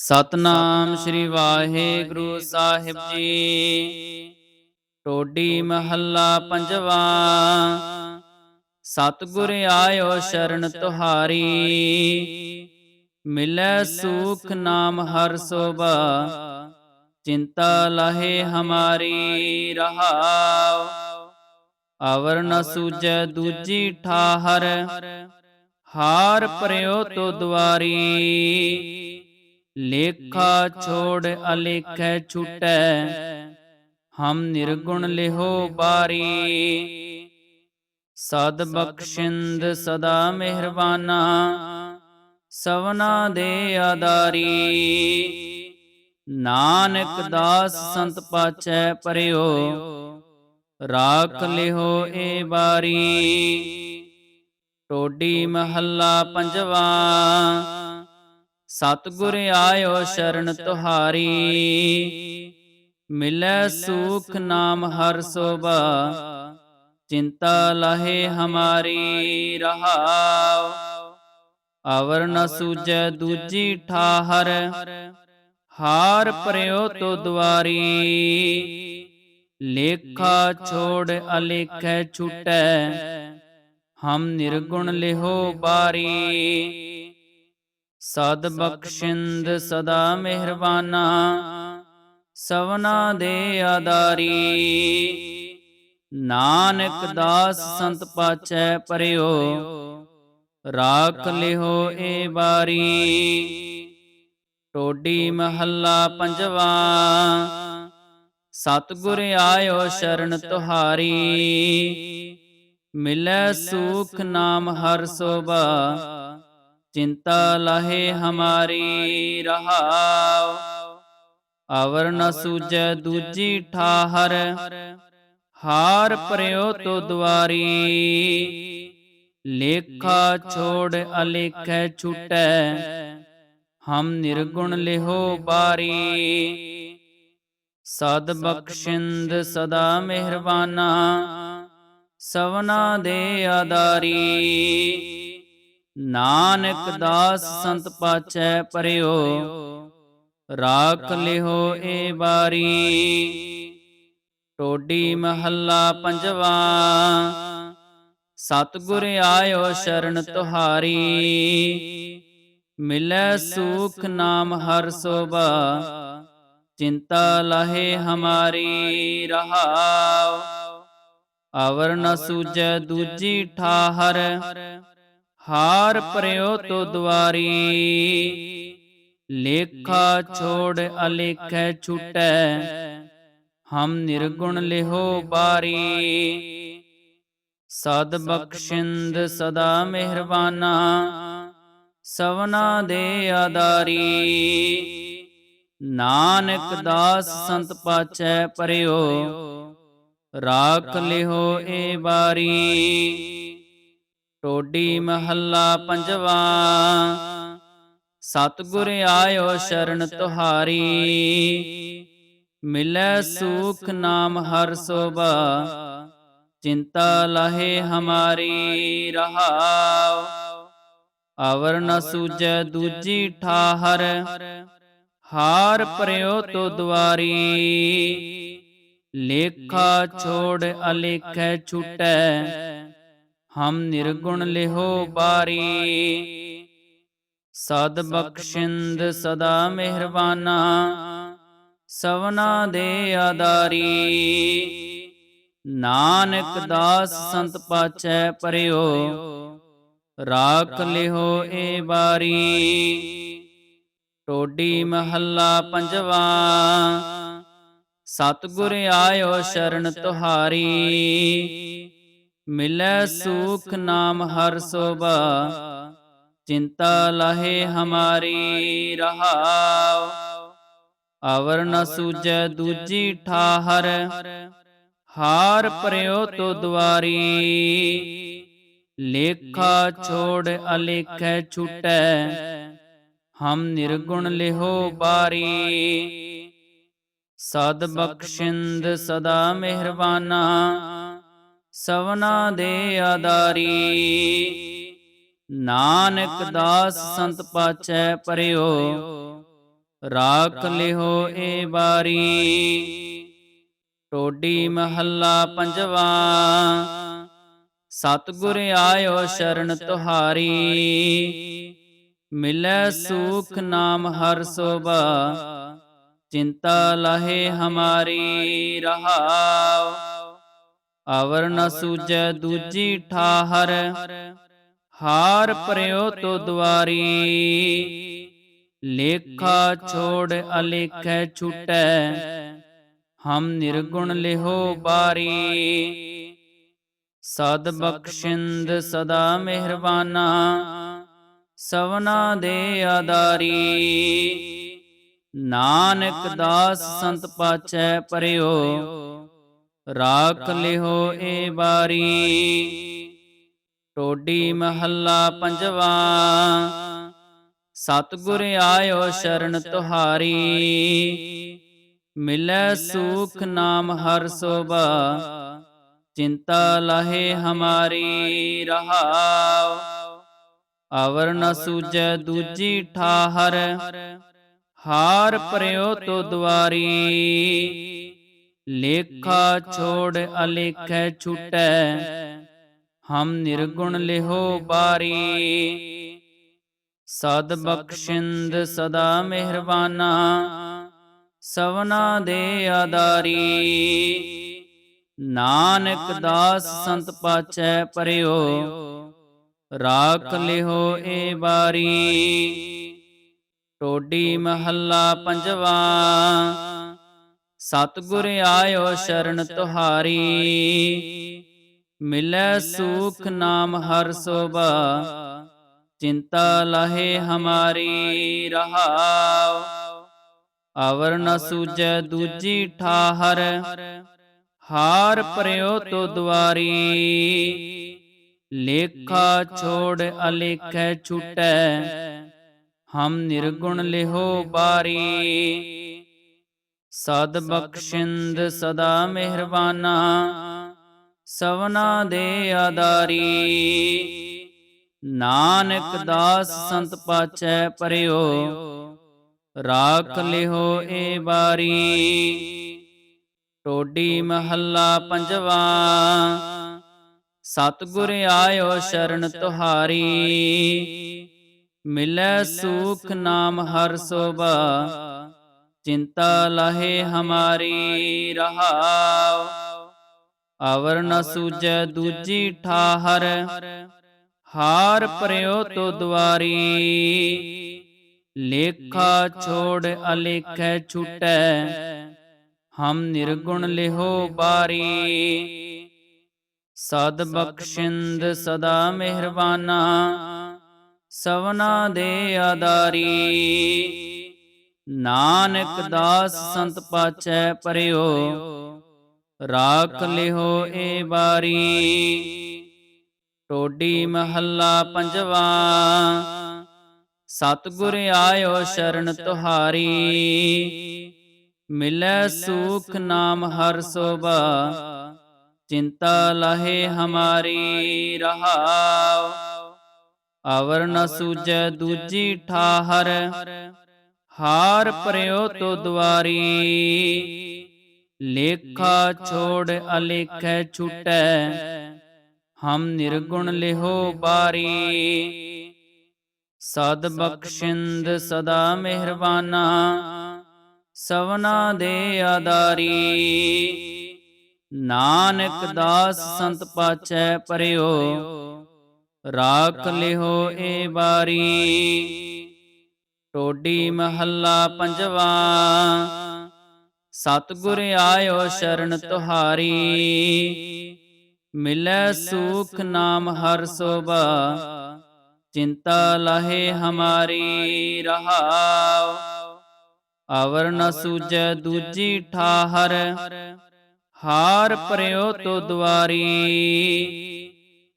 ਸਤਨਾਮ ਸ੍ਰੀ ਵਾਹਿਗੁਰੂ ਸਾਹਿਬ ਜੀ। ਟੋਡੀ ਮਹੱਲਾ ਪੰਜਵਾ। ਸਤਿਗੁਰ ਆਇਓ ਸ਼ਰਨ ਤੁਹਾਰੀ। ਮਿਲੈ ਸੂਖ ਨਾਮ ਹਰ ਸੋਭਾ। ਚਿੰਤਾ ਲਾਹੇ ਹਮਾਰੀ ਰਹਾਉ ਅਵਰ ਨ ਸੂਜੈ ਦੂਜੀ ਠਾਹਰ। ਹਾਰ ਪਰਿਓ ਤੋ ਦੁਆਰੀ। ਲੇਖਾ ਛੋੜ ਅਲੇਖੈ ਛੁਟੈ, ਹਮ ਨਿਰਗੁਣ ਲਿਹੋ ਬਾਰੀ। ਸਦ ਬਖਸ਼ਿੰਦ ਸਦਾ ਮਿਹਰਬਾਨਾ, ਸਵਨਾ ਦੇ ਆਦਾਰੀ ਨਾਨਕ ਦਾਸ ਸੰਤ ਪਾਚੈ ਪਰਿਓ, ਰਾਖ ਲਿਹੋ ਏ ਬਾਰੀ। ਟੋਡੀ ਮਹੱਲਾ ਪੰਜਵਾ ਸਤਿਗੁਰ ਆਇਓ ਸ਼ਰਨ ਤੁਹਾਰੀ। ਮਿਲੈ ਸੂਖ ਨਾਮ ਹਰ ਸੋਭਾ। ਚਿੰਤਾ ਲਾਹੇ ਹਮਾਰੀ ਰਹਾਉ ਅਵਰ ਨ ਸੂਜੈ ਦੂਜੀ ਠਾਹਰ। ਹਾਰ ਪਰਿਓ ਤੋ ਦੁਆਰੀ। ਲੇਖਾ ਛੋੜ ਅਲੇਖੈ ਛੁਟੈ। ਹਮ ਨਿਰਗੁਣ ਲਿਹੋ ਬਾਰੀ। ਸਦ ਬਖਸ਼ਿੰਦ ਸਦਾ ਮਿਹਰਬਾਨਾ। ਸਵਨਾ ਦੇ ਆਦਾਰੀ ਨਾਨਕ ਦਾਸ ਸੰਤ ਪਾਚੈ ਪਰਿਓ। ਰਾਖ ਲਿਹੋ ਏ ਬਾਰੀ ਟੋਡੀ ਮਹੱਲਾ ਪੰਜਵਾ। ਸਤਿਗੁਰ ਆਇਓ ਸ਼ਰਨ ਤੁਹਾਰੀ। ਮਿਲੈ ਸੂਖ ਨਾਮ ਹਰ ਸੋਭਾ। ਚਿੰਤਾ ਲਾਹੇ ਹਮਾਰੀ ਰਹਾਉ ਅਵਰ ਨ ਸੂਜੈ ਦੂਜੀ ਠਾਹਰ, ਹਾਰ ਪਰਿਓ ਤੋ ਦੁਆਰੀ। ਲੇਖਾ ਛੋੜ ਅਲੇਖੈ ਛੁਟੈ, ਹਮ ਨਿਰਗੁਣ ਲਿਹੋ ਬਾਰੀ। ਸਦ ਬਖਸ਼ਿੰਦ ਸਦਾ ਮਿਹਰਬਾਨਾ, ਸਵਨਾ ਦੇ ਆਦਾਰੀ। ਨਾਨਕ ਦਾਸ ਸੰਤ ਪਾਚੈ ਪਰਿਓ ਰਾਖ ਲਿਹੋ ਏ ਬਾਰੀ ਟੋਡੀ ਮਹੱਲਾ ਪੰਜਵਾ ਸਤਿਗੁਰ ਆਇਓ ਸ਼ਰਨ ਤੁਹਾਰੀ। ਮਿਲੈ ਸੂਖ ਨਾਮ ਹਰ ਸੋਭਾ ਚਿੰਤਾ ਲਾਹੇ ਹਮਾਰੀ ਰਹਾਉ ਅਵਰ ਨ ਸੂਜੈ ਦੂਜੀ ਠਾਹਰ। ਹਾਰ ਪਰਿਓ ਤੋ ਦੁਆਰੀ। ਲੇਖਾ ਛੋੜ ਅਲੇਖੈ ਛੁਟੈ। ਹਮ ਨਿਰਗੁਣ ਲਿਹੋ ਬਾਰੀ। ਸਦ ਬਖਸ਼ਿੰਦ ਸਦਾ ਮਿਹਰਬਾਨਾ। ਸਵਨਾ ਦੇ ਆਦਾਰੀ ਨਾਨਕ ਦਾਸ ਸੰਤ ਪਾਚੈ ਪਰਿਓ ਰਾਖ ਲਿਹੋ ਏ ਬਾਰੀ। ਟੋਡੀ ਮਹੱਲਾ ਪੰਜਵਾ। ਸਤਿਗੁਰ ਆਇਓ ਸ਼ਰਨ ਤੁਹਾਰੀ। ਮਿਲੈ ਸੂਖ ਨਾਮ ਹਰ ਸੋਭਾ। ਚਿੰਤਾ ਲਾਹੇ ਹਮਾਰੀ ਰਹਾਉ ਅਵਰ ਨ ਸੂਜੈ ਦੂਜੀ ਠਾਹਰ। ਹਾਰ ਪਰਿਓ ਤੋ ਦੁਆਰੀ। ਲੇਖਾ ਛੋੜ ਅਲੇਖੈ ਛੁਟੈ। ਹਮ ਨਿਰਗੁਣ ਲਿਹੋ ਬਾਰੀ। ਸਦ ਬਖਸ਼ਿੰਦ ਸਦਾ ਮਿਹਰਬਾਨਾ। ਸਵਨਾ ਦੇ ਆਦਾਰੀ ਨਾਨਕ ਦਾਸ ਸੰਤ ਪਾਚੈ ਪਰਿਓ। ਰਾਖ ਲਿਹੋ ਏ ਬਾਰੀ। ਟੋਡੀ ਮਹੱਲਾ ਪੰਜਵਾ। ਸਤਿਗੁਰ ਆਇਓ ਸ਼ਰਨ ਤੁਹਾਰੀ। ਮਿਲੈ ਸੂਖ ਨਾਮ ਹਰ ਸੋਭਾ। ਚਿੰਤਾ ਲਾਹੇ ਹਮਾਰੀ ਰਹਾਉ ਅਵਰ ਨ ਸੂਜੈ ਦੂਜੀ ਠਾਹਰ। ਹਾਰ ਪਰਿਓ ਤੋ ਦੁਆਰੀ। ਲੇਖਾ ਛੋੜ ਅਲੇਖੈ ਛੁਟੈ। ਹਮ ਨਿਰਗੁਣ ਲਿਹੋ ਬਾਰੀ। ਸਦ ਬਖਸ਼ਿੰਦ ਸਦਾ ਮਿਹਰਬਾਨਾ। ਸਵਨਾ ਦੇ ਆਦਾਰੀ ਨਾਨਕ ਦਾਸ ਸੰਤ ਪਾਚੈ ਪਰਿਓ। ਰਾਖ ਲਿਓ ਏ ਬਾਰੀ ਟੋਡੀ ਮਹੱਲਾ ਪੰਜਵਾ। ਸਤਿਗੁਰ ਆਇਓ ਸ਼ਰਨ ਤੁਹਾਰੀ। ਮਿਲੈ ਸੂਖ ਨਾਮ ਹਰ ਸੋਭਾ। ਚਿੰਤਾ ਲਹੇ ਹਮਾਰੀ ਰਹਾਉ। ਅਵਰ ਨ ਸੂਜੈ ਦੂਜੀ ਠਾਹਰ। ਹਾਰ ਪਰਿਓ ਤੋ ਦੁਆਰੀ। ਲੇਖਾ ਛੋੜ ਅਲੇਖੈ ਛੁਟੈ। ਹਮ ਨਿਰਗੁਣ ਲਿਹੋ ਬਾਰੀ। ਸਦ ਬਖਸ਼ਿੰਦ ਸਦਾ ਮਿਹਰਬਾਨਾ। ਸਵਨਾ ਦੇ ਆਦਾਰੀ ਨਾਨਕ ਦਾਸ ਸੰਤ ਪਾਚੈ ਪਰਿਓ। ਰਾਖ ਲਿਓ ਏ ਬਾਰੀ ਟੋਡੀ ਮਹੱਲਾ ਪੰਜਵਾ। ਸਤਿਗੁਰ ਆਇਓ ਸ਼ਰਨ ਤੁਹਾਰੀ। ਮਿਲੈ ਸੂਖ ਨਾਮ ਹਰ ਸੋਭਾ। ਚਿੰਤਾ ਲਹੇ ਹਮਾਰੀ ਰਹਾਉ ਅਵਰ ਨ ਸੂਜੈ ਦੂਜੀ ਠਾਹਰ। ਹਾਰ ਪਰਿਓ ਤੋ ਦੁਆਰੀ। ਲੇਖਾ ਛੋੜ ਅਲੇਖੈ ਛੁਟੈ, ਹਮ ਨਿਰਗੁਣ ਲਿਹੋ ਬਾਰੀ। ਸਦ ਬਖਸ਼ਿੰਦ ਸਦਾ ਮਿਹਰਬਾਨਾ, ਸਵਨਾ ਦੇ ਆਦਾਰੀ ਨਾਨਕ ਦਾਸ ਸੰਤ ਪਾਚੈ ਪਰਿਓ, ਰਾਖ ਲਿਹੋ ਏ ਬਾਰੀ ਟੋਡੀ ਮਹੱਲਾ ਪੰਜਵਾ ਸਤਿਗੁਰ ਆਇਓ ਸ਼ਰਨ ਤੁਹਾਰੀ। ਮਿਲੈ ਸੂਖ ਨਾਮ ਹਰ ਸੋਭਾ। ਚਿੰਤਾ ਲਹੇ ਹਮਾਰੀ ਰਹਾਉ ਅਵਰ ਨ ਸੂਜੈ ਦੂਜੀ ਠਾਹਰ। ਹਾਰ ਪਰਿਓ ਤੋ ਦੁਆਰੀ। ਲੇਖਾ ਛੋੜ ਅਲੇਖੈ ਛੁਟੈ। ਹਮ ਨਿਰਗੁਣ ਲਿਹੋ ਬਾਰੀ। ਸਦ ਬਖਸ਼ਿੰਦ ਸਦਾ ਮਿਹਰਬਾਨਾ। ਸਵਨਾ ਦੇ ਆਦਾਰੀ ਨਾਨਕ ਦਾਸ ਸੰਤ ਪਾਚੈ ਪਰਿਓ। ਰਾਖ ਲਿਓ ਏ ਬਾਰੀ ਟੋਡੀ ਮਹੱਲਾ ਪੰਜਵਾ। ਸਤਿਗੁਰ ਆਇਓ ਸ਼ਰਨ ਤੁਹਾਰੀ। ਮਿਲੈ ਸੂਖ ਨਾਮ ਹਰ ਸੋਭਾ। ਚਿੰਤਾ ਲਹੇ ਹਮਾਰੀ ਰਹਾਉ ਅਵਰ ਨ ਸੂਜੈ ਦੂਜੀ ਠਾਹਰ। ਹਾਰ ਪਰਿਓ ਤੋ ਦੁਆਰੀ। ਲੇਖਾ ਛੋੜ ਅਲੇਖੈ ਛੁਟੈ। ਹਮ ਨਿਰਗੁਣ ਲਿਹੋ ਬਾਰੀ। ਸਦ ਬਖਸ਼ਿੰਦ ਸਦਾ ਮਿਹਰਬਾਨਾ। ਸਵਨਾ ਦੇ ਆਦਾਰੀ ਨਾਨਕ ਦਾਸ ਸੰਤ ਪਾਚੈ ਪਰਿਓ। ਰਾਖ ਲਿਓ ਏ ਬਾਰੀ ਟੋਡੀ ਮਹੱਲਾ ਪੰਜਵਾ। ਸਤਿਗੁਰ ਆਇਓ ਸ਼ਰਨ ਤੁਹਾਰੀ। ਮਿਲੈ ਸੂਖ ਨਾਮ ਹਰ ਸੋਭਾ। ਚਿੰਤਾ ਲਹੇ ਹਮਾਰੀ ਰਹਾਉ ਅਵਰ ਨ ਸੂਜੈ ਦੂਜੀ ਠਾਹਰ। ਹਾਰ ਪਰਿਓ ਤੋ ਦੁਆਰੀ। ਲੇਖਾ ਛੋੜ ਅਲੇਖੈ ਛੁਟੈ। ਹਮ ਨਿਰਗੁਣ ਲਿਹੋ ਬਾਰੀ। ਸਦ ਬਖਸ਼ਿੰਦ ਸਦਾ ਮਿਹਰਬਾਨਾ। ਸਵਨਾ ਦੇ ਆਦਾਰੀ ਨਾਨਕ ਦਾਸ ਸੰਤ ਪਾਚੈ ਪਰਿਓ ਰਾਖ ਲਿਓ ਏ ਬਾਰੀ। ਟੋਡੀ ਮਹੱਲਾ ਪੰਜਵਾ। ਸਤਿਗੁਰ ਆਇਓ ਸ਼ਰਨ ਤੁਹਾਰੀ। ਮਿਲੈ ਸੂਖ ਨਾਮ ਹਰ ਸੋਭਾ। ਚਿੰਤਾ ਲਹੇ ਹਮਾਰੀ ਰਹਾਉ ਅਵਰ ਨ ਸੂਜੈ ਦੂਜੀ ਠਾਹਰ। ਹਾਰ ਪਰਿਓ ਤੋ ਦੁਆਰੀ।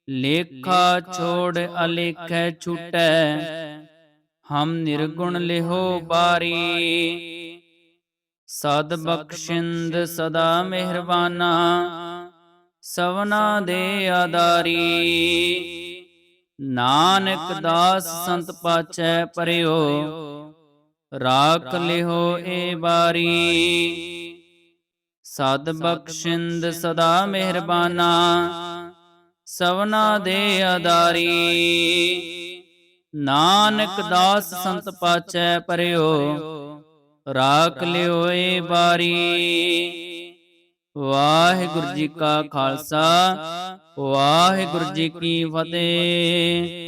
ਲੇਖਾ ਛੋੜ ਅਲੇਖੈ ਛੁਟੈ। ਹਮ ਨਿਰਗੁਣ ਲਿਹੋ ਬਾਰੀ। ਸਦ ਬਖਸ਼ਿੰਦ ਸਦਾ ਮਿਹਰਬਾਨਾ। ਸਵਨਾ ਦੇ ਆਦਾਰੀ ਨਾਨਕ ਦਾਸ ਸੰਤ ਪਾਚੈ ਪਰਿਓ। ਰਾਖ ਲਿਓ ਏ ਬਾਰੀ। ਸਦ ਬਖਸ਼ਿੰਦ ਸਦਾ ਮਿਹਰਬਾਨਾ। ਸਵਨਾ ਦੇ ਆਦਾਰੀ ਨਾਨਕ ਦਾਸ ਸੰਤ ਪਾਚੈ ਪਰਿਓ। ਰਾਖ ਲਿਓ ਏ ਬਾਰੀ ਵਾਹਿਗੁਰੂ ਜੀ ਕਾ ਖਾਲਸਾ। ਵਾਹਿਗੁਰੂ ਜੀ ਕੀ ਫਤਿਹ।